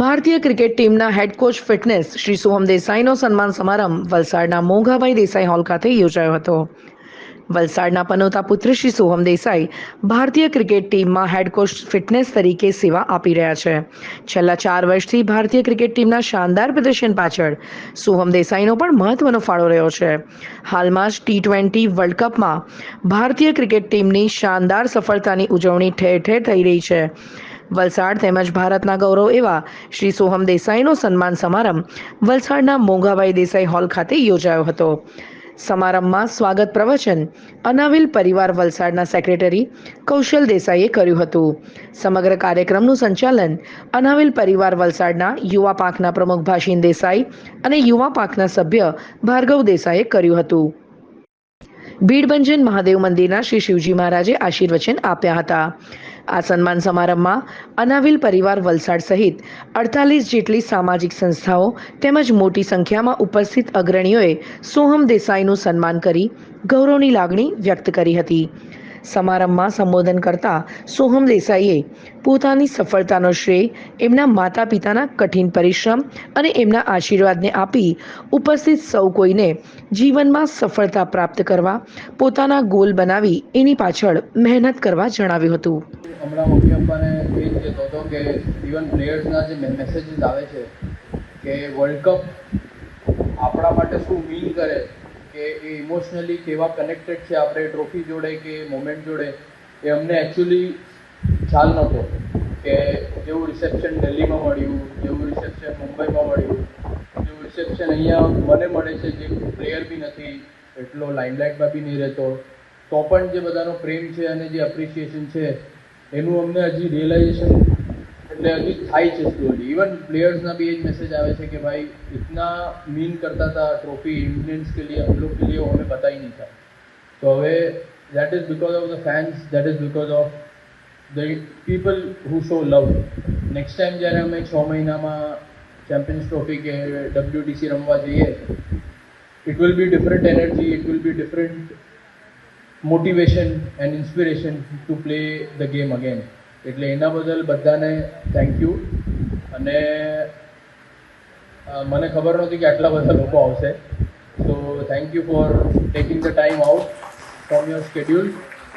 ભારતીય ક્રિકેટ ટીમના head coach fitness Shri Soham દેસાઈનો સન્માન સમારંભ વલસાડના મોંઘાભાઈ દેસાઈ હોલ ખાતે યોજાયો હતો. વલસાડના પનોતા પુત્ર શ્રી સોહમ દેસાઈ ભારતીય ક્રિકેટ ટીમમાં હેડ કોચ ફિટનેસ તરીકે સેવા આપી રહ્યા છે. છેલ્લા ચાર વર્ષથી ભારતીય ક્રિકેટ ટીમના શાનદાર પ્રદર્શન પાછળ સોહમ દેસાઈનો પણ મહત્વનો ફાળો રહ્યો છે. હાલમાં જ ટી ટ્વેન્ટી વર્લ્ડ કપમાં ભારતીય ક્રિકેટ ટીમની શાનદાર સફળતાની ઉજવણી ઠેર ઠેર થઈ રહી છે. વલસાડ તેમજ ભારતના ગૌરવ એવા શ્રી સોહમ દેસાઈનો સન્માન સમારંભ વલસાડના મોંઘાભાઈ દેસાઈ હોલ ખાતે યોજાયો હતો. સમારંભમાં સ્વાગત પ્રવચન અનાવિલ પરિવાર વલસાડના સેક્રેટરી કૌશલ દેસાઈએ કર્યું હતું. સમગ્ર કાર્યક્રમનું સંચાલન અનાવિલ પરિવાર વલસાડના યુવા પાંખના પ્રમુખ ભાષીન દેસાઈ અને યુવા પાંખના સભ્ય ભાર્ગવ દેસાઈએ કર્યું હતું. ભીડભંજન મહાદેવ મંદિરના શ્રી શિવજી મહારાજે આશીર્વચન આપ્યા હતા. આ સન્માન સમારંભમાં અનાવિલ પરિવાર વલસાડ સહિત અડતાલીસ જેટલી સામાજિક સંસ્થાઓ તેમજ મોટી સંખ્યામાં ઉપસ્થિત અગ્રણીઓએ સોહમ દેસાઈનું સન્માન કરી ગૌરવની લાગણી વ્યક્ત કરી હતી. સમારંભમાં સંબોધન કરતા સોહમ દેસાઈએ પોતાની સફળતાનો શ્રેય એમના માતા પિતાના કઠિન પરિશ્રમ અને એમના આશીર્વાદને આપી ઉપસ્થિત સૌ કોઈને જીવનમાં સફળતા પ્રાપ્ત કરવા, પોતાના ગોલ બનાવી એની પાછળ મહેનત કરવા જણાવ્યું હતું. હમણાં મમ્મી પપ્પાને એ કહેતો હતો કે ઇવન પ્લેયર્સના જે મેસેજીસ આવે છે કે વર્લ્ડ કપ આપણા માટે શું મીન કરે કે એ ઇમોશનલી કેવા કનેક્ટેડ છે, આપણે ટ્રોફી જોડે કે મોમેન્ટ જોડે, એ અમને એકચ્યુઅલી ખ્યાલ નહોતો કે જેવું રિસેપ્શન દિલ્હીમાં મળ્યું, જેવું રિસેપ્શન મુંબઈમાં મળ્યું, જેવું રિસેપ્શન અહીંયા મને મળે છે જે પ્લેયર બી નથી, એટલો લાઇમલાઇટમાં બી નહીં રહેતો. તો પણ જે બધાનો પ્રેમ છે અને જે એપ્રિસિએશન છે, એનું અમને હજી રિયલાઇઝેશન એટલે હજી થાય છે સ્લોલી ઇવન प्लेयर्सना भी एक मैसेज आवे છે कि भाई इतना मीन करता था ट्रॉफी इंडियंस के लिए हम लोग के लिए वो हमें पता ही नहीं था तो હવે that is because of the fans that is because of the people who show love next time જ્યારે અમે છ મહિનામાં ચેમ્પિયન્સ ટ્રોફી કે ડબ્લ્યુટીસી રમવા જઈએ it will be different energy it will be different motivation and inspiration to play the game again એટલે એના બદલ બધાને થેન્ક યુ અને મને ખબર નહોતી કે આટલા બધા લોકો આવશે. So thank you for taking the time out from your schedule